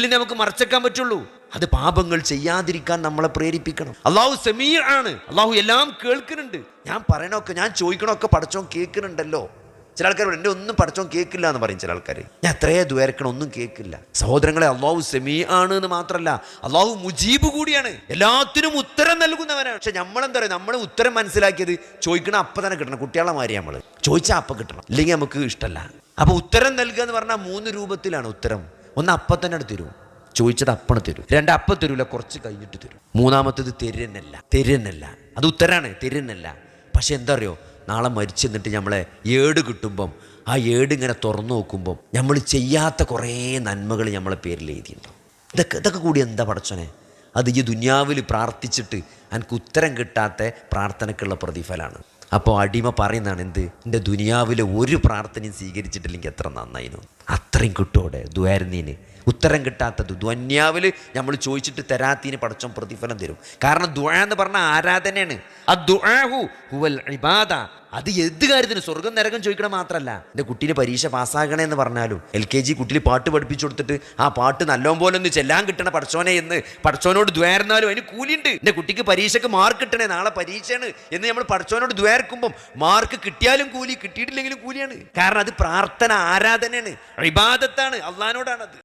നിന്ന് നമുക്ക് മറച്ചേക്കാൻ പറ്റുള്ളൂ. അത് പാപങ്ങൾ ചെയ്യാതിരിക്കാൻ നമ്മളെ പ്രേരിപ്പിക്കണം. അള്ളാഹു സമീർ ആണ്. അള്ളാഹു എല്ലാം കേൾക്കുന്നുണ്ട്. ഞാൻ പറയണൊക്കെ ഞാൻ ചോദിക്കണമൊക്കെ പടച്ചോൻ കേൾക്കുന്നുണ്ടല്ലോ. ചില ആൾക്കാർ എന്റെ ഒന്നും പടച്ചോൻ കേൾക്കില്ല എന്ന് പറയും ചില ആൾക്കാർ ഞാൻ എത്രയേ ദുരക്കണം ഒന്നും കേൾക്കില്ല. സഹോദരങ്ങളെ അള്ളാഹു സെമീ ആണ് എന്ന് മാത്രമല്ല അള്ളാഹു മുജീബ് കൂടിയാണ്. എല്ലാത്തിനും ഉത്തരം നൽകുന്നവനാണ്. പക്ഷെ നമ്മളെന്താ പറയുക നമ്മൾ ഉത്തരം മനസ്സിലാക്കിയത് ചോദിക്കണം അപ്പം തന്നെ കിട്ടണം കുട്ടികളെ മാറി നമ്മൾ ചോദിച്ചാൽ അപ്പം കിട്ടണം. ഇല്ലെങ്കിൽ നമുക്ക് ഇഷ്ടമല്ല അപ്പോൾ ഉത്തരം നൽകുക എന്ന് പറഞ്ഞാൽ മൂന്ന് രൂപത്തിലാണ് ഉത്തരം. ഒന്ന് അപ്പം തന്നെ തരും ചോദിച്ചത് അപ്പണ് തരും. രണ്ട് അപ്പം തരൂല കുറച്ച് കഴിഞ്ഞിട്ട് തരും. മൂന്നാമത്തേത് തെരുന്നല്ല തെരുന്നല്ല. അത് ഉത്തരാണ് തെരുന്നല്ല. പക്ഷെ എന്താ അറിയോ നാളെ മരിച്ചു നിന്നിട്ട് നമ്മളെ ഏട് കിട്ടുമ്പം ആ ഏട് ഇങ്ങനെ തുറന്നു നോക്കുമ്പം നമ്മൾ ചെയ്യാത്ത കുറേ നന്മകൾ നമ്മളെ പേരിൽ എഴുതിയിട്ടുണ്ടാവും ഇതൊക്കെ ഇതൊക്കെ കൂടി എന്താ പടച്ചോനെ? അത് ഈ ദുന്യാവിൽ പ്രാർത്ഥിച്ചിട്ട് എനിക്ക് ഉത്തരം കിട്ടാത്ത പ്രാർത്ഥനയ്ക്കുള്ള പ്രതിഫലമാണ് അപ്പോൾ അടിമ പറയുന്നതാണ് എന്ത്? എന്റെ ദുനിയാവിലെ ഒരു പ്രാർത്ഥനയും സ്വീകരിച്ചിട്ടില്ലെങ്കിൽ എത്ര നന്നായിരുന്നു അത്രയും കിട്ടുമോടെ ദ്വാരുന്നീന് ഉത്തരം കിട്ടാത്തത് ദ്വന്യാവിൽ നമ്മൾ ചോദിച്ചിട്ട് തരാത്തീന് പടച്ചോൻ പ്രതിഫലം തരും. കാരണം ദുആ എന്ന് പറഞ്ഞ ആരാധനയാണ്. അദ്ദുആഹു ഹുവൽ ഇബാദ. അത് എന്ത് കാര്യത്തിന്? സ്വർഗം നരകം ചോദിക്കണം മാത്രമല്ല എന്റെ കുട്ടീനെ പരീക്ഷ പാസ്സാകണേ എന്ന് പറഞ്ഞാലും എൽ കെ ജി കുട്ടിയിൽ പാട്ട് പഠിപ്പിച്ചു കൊടുത്തിട്ട് ആ പാട്ട് നല്ലോം പോലെ ഒന്ന് ചെല്ലാൻ കിട്ടണ പഠിച്ചോനെ എന്ന് പഠിച്ചോനോട് ദ്വേർന്നാലും അതിന് കൂലിയുണ്ട്. എന്റെ കുട്ടിക്ക് പരീക്ഷയ്ക്ക് മാർക്ക് കിട്ടണേ നാളെ പരീക്ഷയാണ് എന്ന് നമ്മൾ പഠിച്ചോനോട് ദ്വേർക്കുമ്പം മാർക്ക് കിട്ടിയാലും കൂലി കിട്ടിയിട്ടില്ലെങ്കിലും കൂലിയാണ്. കാരണം അത് പ്രാർത്ഥന ആരാധനയാണ്. ഇബാദത്താണ് അള്ളഹാനോടാണത്.